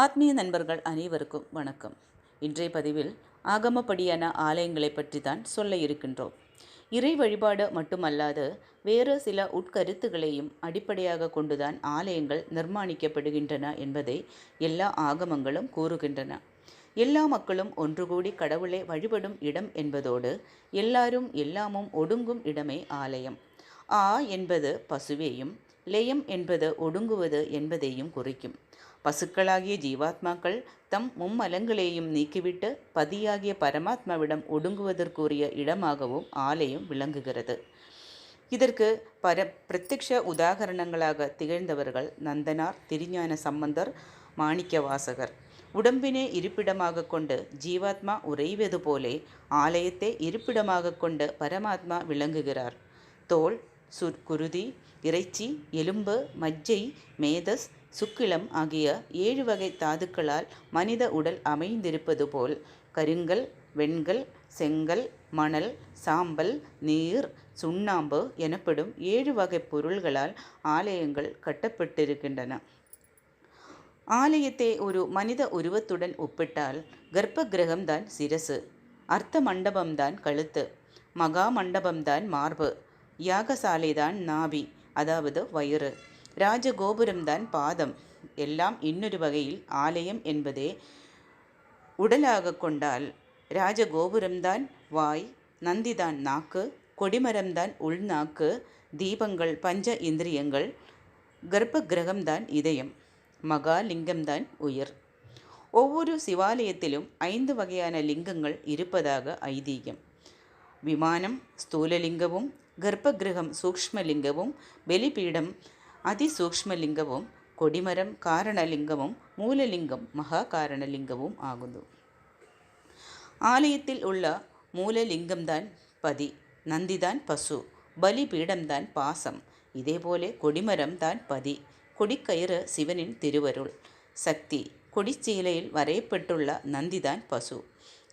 ஆத்மீய நண்பர்கள் அனைவருக்கும் வணக்கம். இன்றைய பதிவில் ஆகமப்படியான ஆலயங்களை பற்றி தான் சொல்ல இருக்கின்றோம். இறை வழிபாடு மட்டுமல்லாது வேறு சில உட்கருத்துகளையும் அடிப்படையாக கொண்டுதான் ஆலயங்கள் நிர்மாணிக்கப்படுகின்றன என்பதை எல்லா ஆகமங்களும் கூறுகின்றன. எல்லா மக்களும் ஒன்று கூடி கடவுளை வழிபடும் இடம் என்பதோடு எல்லாரும் எல்லாமும் ஒடுங்கும் இடமே ஆலயம். ஆ என்பது பசுவேயும் லயம் என்பது ஒடுங்குவது என்பதையும் குறிக்கும். பசுக்களாகிய ஜீவாத்மாக்கள் தம் மும்மலங்களையும் நீக்கிவிட்டு பதியாகிய பரமாத்மாவிடம் ஒடுங்குவதற்குரிய இடமாகவும் ஆலயம் விளங்குகிறது. இதற்கு பர பிரத்யக்ஷ உதாகரணங்களாக திகழ்ந்தவர்கள் நந்தனார் திருஞான சம்பந்தர் மாணிக்கவாசகர். உடம்பினை இருப்பிடமாக கொண்டு ஜீவாத்மா உறைவது போலே ஆலயத்தை இருப்பிடமாக கொண்டு பரமாத்மா விளங்குகிறார். தோல் சுற்குருதி இறைச்சி எலும்பு மஜ்ஜை மேதஸ் சுக்கிலம் ஆகிய ஏழு வகை தாதுக்களால் மனித உடல் அமைந்திருப்பது போல் கருங்கல் வெண்கல் செங்கல் மணல் சாம்பல் நீர் சுண்ணாம்பு எனப்படும் ஏழு வகை பொருள்களால் ஆலயங்கள் கட்டப்பட்டிருக்கின்றன. ஆலயத்தை ஒரு மனித உருவத்துடன் ஒப்பிட்டால் கர்ப்ப கிரகம்தான் சிரசு அர்த்த மண்டபம்தான் கழுத்து மகா மண்டபம்தான் மார்பு யாகசாலைதான் நாபி அதாவது வயிறு. ராஜகோபுரம்தான் பாதம். எல்லாம் இன்னொரு வகையில் ஆலயம் என்பதே உடலாக கொண்டால் ராஜகோபுரம்தான் வாய் நந்திதான் நாக்கு கொடிமரம்தான் உள்நாக்கு தீபங்கள் பஞ்ச இந்திரியங்கள் கர்ப்ப கிரகம்தான் இதயம் மகாலிங்கம்தான் உயிர். ஒவ்வொரு சிவாலயத்திலும் ஐந்து வகையான லிங்கங்கள் இருப்பதாக ஐதீகம். விமானம் ஸ்தூலலிங்கமும் கர்ப்பகிரகம் சூக்ஷ்மலிங்கமும் வெளிப்பீடம் அதிசூக்ஷ்மலிங்கமும் கொடிமரம் காரணலிங்கமும் மூலலிங்கம் மகா காரணலிங்கமும் ஆகுது ஆலயத்தில் உள்ள மூலலிங்கம்தான் பதி நந்திதான் பசு பலிபீடம்தான் பாசம். இதேபோல கொடிமரம் தான் பதி கொடிக்கயிறு சிவனின் திருவருள். சக்தி கொடிச்சீலையில் வரையப்பட்டுள்ள நந்திதான் பசு.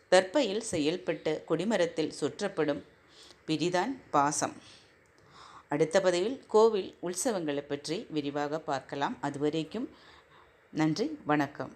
தற்பையில் செயல்பட்டு கொடிமரத்தில் சுற்றப்படும் பிரிதான் பாசம். அடுத்த பதிவில் கோவில் உற்சவங்களை பற்றி விரிவாக பார்க்கலாம். அதுவரைக்கும் நன்றி வணக்கம்.